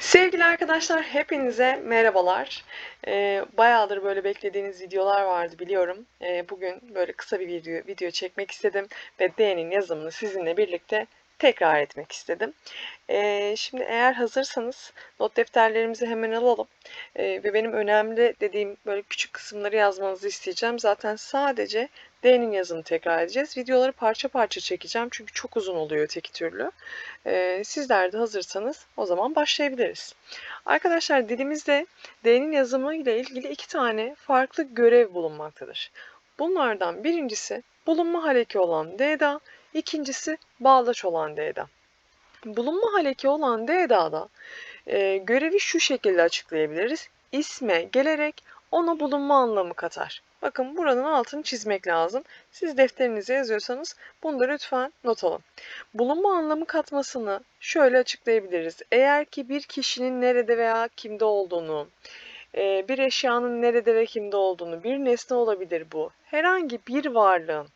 Sevgili arkadaşlar hepinize merhabalar. Ee, bayağıdır böyle beklediğiniz videolar vardı biliyorum. Ee, bugün böyle kısa bir video, video çekmek istedim ve D'nin yazımını sizinle birlikte tekrar etmek istedim. Ee, şimdi eğer hazırsanız not defterlerimizi hemen alalım. Ee, ve benim önemli dediğim böyle küçük kısımları yazmanızı isteyeceğim. Zaten sadece D'nin yazımını tekrar edeceğiz. Videoları parça parça çekeceğim çünkü çok uzun oluyor öteki türlü. Ee, sizler de hazırsanız o zaman başlayabiliriz. Arkadaşlar dilimizde D'nin yazımı ile ilgili iki tane farklı görev bulunmaktadır. Bunlardan birincisi bulunma haleki olan D'da, ikincisi bağlaç olan D'da. Bulunma haleki olan D'da'da e, görevi şu şekilde açıklayabiliriz. İsme gelerek ona bulunma anlamı katar. Bakın buranın altını çizmek lazım. Siz defterinize yazıyorsanız bunu da lütfen not alın. Bulunma anlamı katmasını şöyle açıklayabiliriz. Eğer ki bir kişinin nerede veya kimde olduğunu, e, bir eşyanın nerede ve kimde olduğunu, bir nesne olabilir bu. Herhangi bir varlığın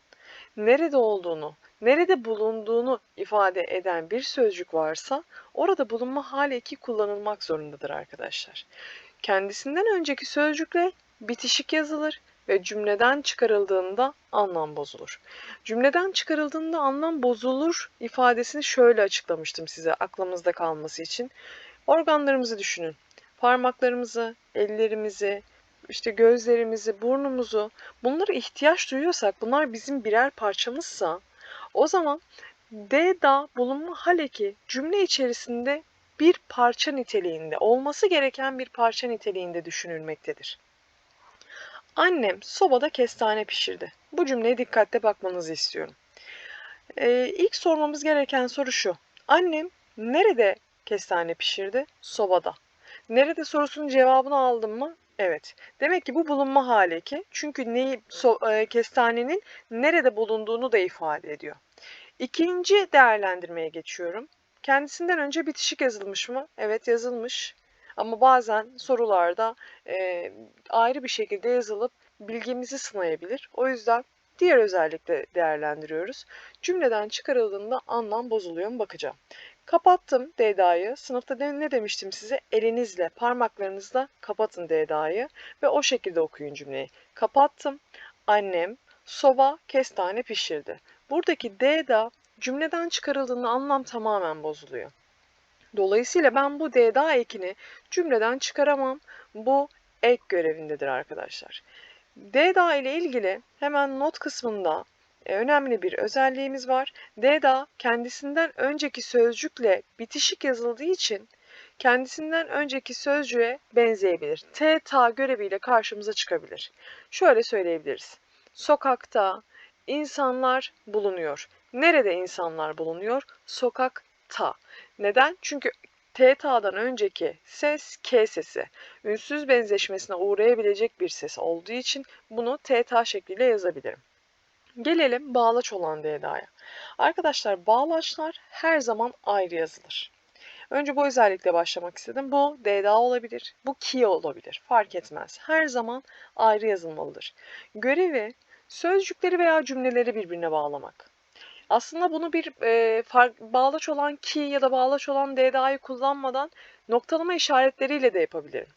nerede olduğunu, nerede bulunduğunu ifade eden bir sözcük varsa orada bulunma hali eki kullanılmak zorundadır arkadaşlar. Kendisinden önceki sözcükle bitişik yazılır ve cümleden çıkarıldığında anlam bozulur. Cümleden çıkarıldığında anlam bozulur ifadesini şöyle açıklamıştım size aklımızda kalması için. Organlarımızı düşünün. Parmaklarımızı, ellerimizi, işte gözlerimizi, burnumuzu bunlara ihtiyaç duyuyorsak bunlar bizim birer parçamızsa o zaman D'da bulunma haleki cümle içerisinde bir parça niteliğinde, olması gereken bir parça niteliğinde düşünülmektedir. Annem sobada kestane pişirdi. Bu cümleye dikkatle bakmanızı istiyorum. Ee, ilk sormamız gereken soru şu. Annem nerede kestane pişirdi? Sobada. Nerede sorusunun cevabını aldım mı? Evet. Demek ki bu bulunma hali ki. Çünkü neyi so, e, kestanenin nerede bulunduğunu da ifade ediyor. İkinci değerlendirmeye geçiyorum. Kendisinden önce bitişik yazılmış mı? Evet yazılmış. Ama bazen sorularda e, ayrı bir şekilde yazılıp bilgimizi sınayabilir. O yüzden diğer özellikle değerlendiriyoruz. Cümleden çıkarıldığında anlam bozuluyor mu bakacağım. Kapattım D'da'yı. Sınıfta ne demiştim size? Elinizle, parmaklarınızla kapatın D'da'yı ve o şekilde okuyun cümleyi. Kapattım. Annem soba kestane pişirdi. Buradaki D'da cümleden çıkarıldığında anlam tamamen bozuluyor. Dolayısıyla ben bu D'da ekini cümleden çıkaramam. Bu ek görevindedir arkadaşlar. D'da ile ilgili hemen not kısmında e, önemli bir özelliğimiz var. D'da kendisinden önceki sözcükle bitişik yazıldığı için kendisinden önceki sözcüğe benzeyebilir. T, ta göreviyle karşımıza çıkabilir. Şöyle söyleyebiliriz. Sokakta insanlar bulunuyor. Nerede insanlar bulunuyor? Sokakta. Neden? Çünkü T ta'dan önceki ses K sesi. Ünsüz benzeşmesine uğrayabilecek bir ses olduğu için bunu T ta şekliyle yazabilirim. Gelelim bağlaç olan D'da'ya. Arkadaşlar bağlaçlar her zaman ayrı yazılır. Önce bu özellikle başlamak istedim. Bu D'da olabilir, bu ki olabilir. Fark etmez. Her zaman ayrı yazılmalıdır. Görevi sözcükleri veya cümleleri birbirine bağlamak. Aslında bunu bir e, fark, bağlaç olan ki ya da bağlaç olan D'da'yı kullanmadan noktalama işaretleriyle de yapabilirim.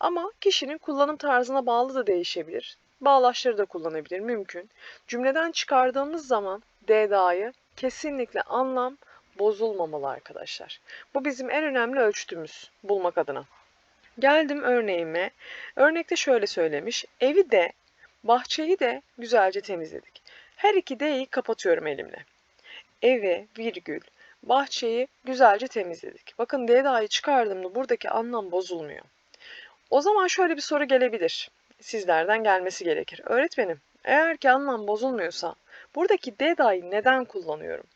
Ama kişinin kullanım tarzına bağlı da değişebilir. Bağlaçları da kullanabilir, mümkün. Cümleden çıkardığımız zaman D'da'yı kesinlikle anlam bozulmamalı arkadaşlar. Bu bizim en önemli ölçütümüz bulmak adına. Geldim örneğime. Örnekte şöyle söylemiş. Evi de, bahçeyi de güzelce temizledik. Her iki D'yi kapatıyorum elimle. Evi, virgül, bahçeyi güzelce temizledik. Bakın D'da'yı çıkardığımda buradaki anlam bozulmuyor. O zaman şöyle bir soru gelebilir. Sizlerden gelmesi gerekir. Öğretmenim, eğer ki anlam bozulmuyorsa buradaki D'da'yı neden kullanıyorum?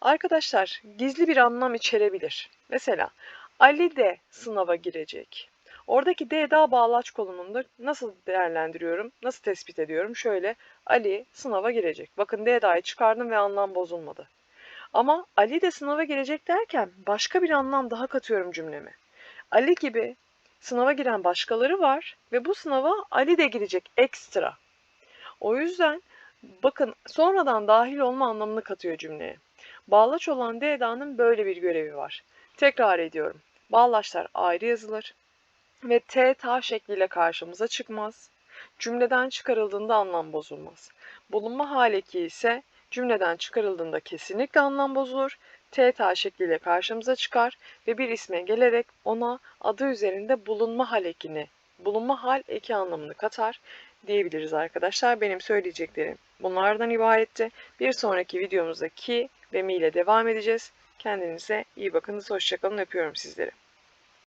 Arkadaşlar gizli bir anlam içerebilir. Mesela Ali de sınava girecek. Oradaki D'da bağlaç konumunda nasıl değerlendiriyorum, nasıl tespit ediyorum? Şöyle Ali sınava girecek. Bakın D'da'yı çıkardım ve anlam bozulmadı. Ama Ali de sınava girecek derken başka bir anlam daha katıyorum cümleme. Ali gibi sınava giren başkaları var ve bu sınava Ali de girecek ekstra. O yüzden bakın sonradan dahil olma anlamını katıyor cümleye. Bağlaç olan D'da'nın böyle bir görevi var. Tekrar ediyorum. Bağlaçlar ayrı yazılır ve T ta şekliyle karşımıza çıkmaz. Cümleden çıkarıldığında anlam bozulmaz. Bulunma hal eki ise cümleden çıkarıldığında kesinlikle anlam bozulur. T ta şekliyle karşımıza çıkar ve bir isme gelerek ona adı üzerinde bulunma hal ekini, bulunma hal eki anlamını katar diyebiliriz arkadaşlar. Benim söyleyeceklerim bunlardan ibaretti. Bir sonraki videomuzda ki ve mi ile devam edeceğiz. Kendinize iyi bakınız. Hoşçakalın. Öpüyorum sizleri.